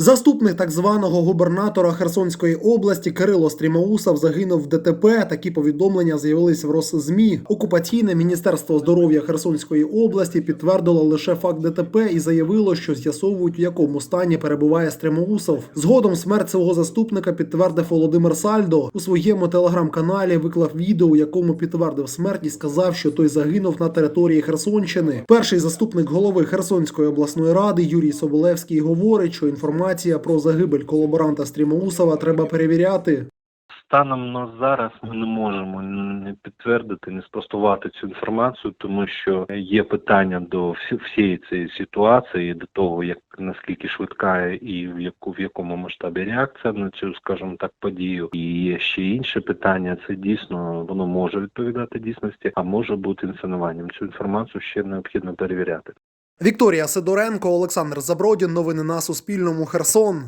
Заступник так званого губернатора Херсонської області Кирило Стрімоусов загинув в ДТП. Такі повідомлення з'явились в Росзмі. Окупаційне міністерство здоров'я Херсонської області підтвердило лише факт ДТП і заявило, що з'ясовують, в якому стані перебуває Стрімоусов. Згодом смерть свого заступника підтвердив Володимир Сальдо. У своєму телеграм-каналі виклав відео, у якому підтвердив смерть і сказав, що той загинув на території Херсонщини. Перший заступник голови Херсонської обласної ради Юрій Соболевський говорить, що інформація про загибель колаборанта Стрімоусова треба перевіряти. Станом на зараз ми не можемо не підтвердити, не спростувати цю інформацію, тому що є питання до всієї цієї ситуації, до того, як наскільки швидка і в яку в якому масштабі реакція на цю, скажімо так, подію. І є ще інше питання. Це дійсно воно може відповідати дійсності, а може бути інсценуванням. Цю інформацію ще необхідно перевіряти. Вікторія Сидоренко, Олександр Забродін. Новини на Суспільному. Херсон.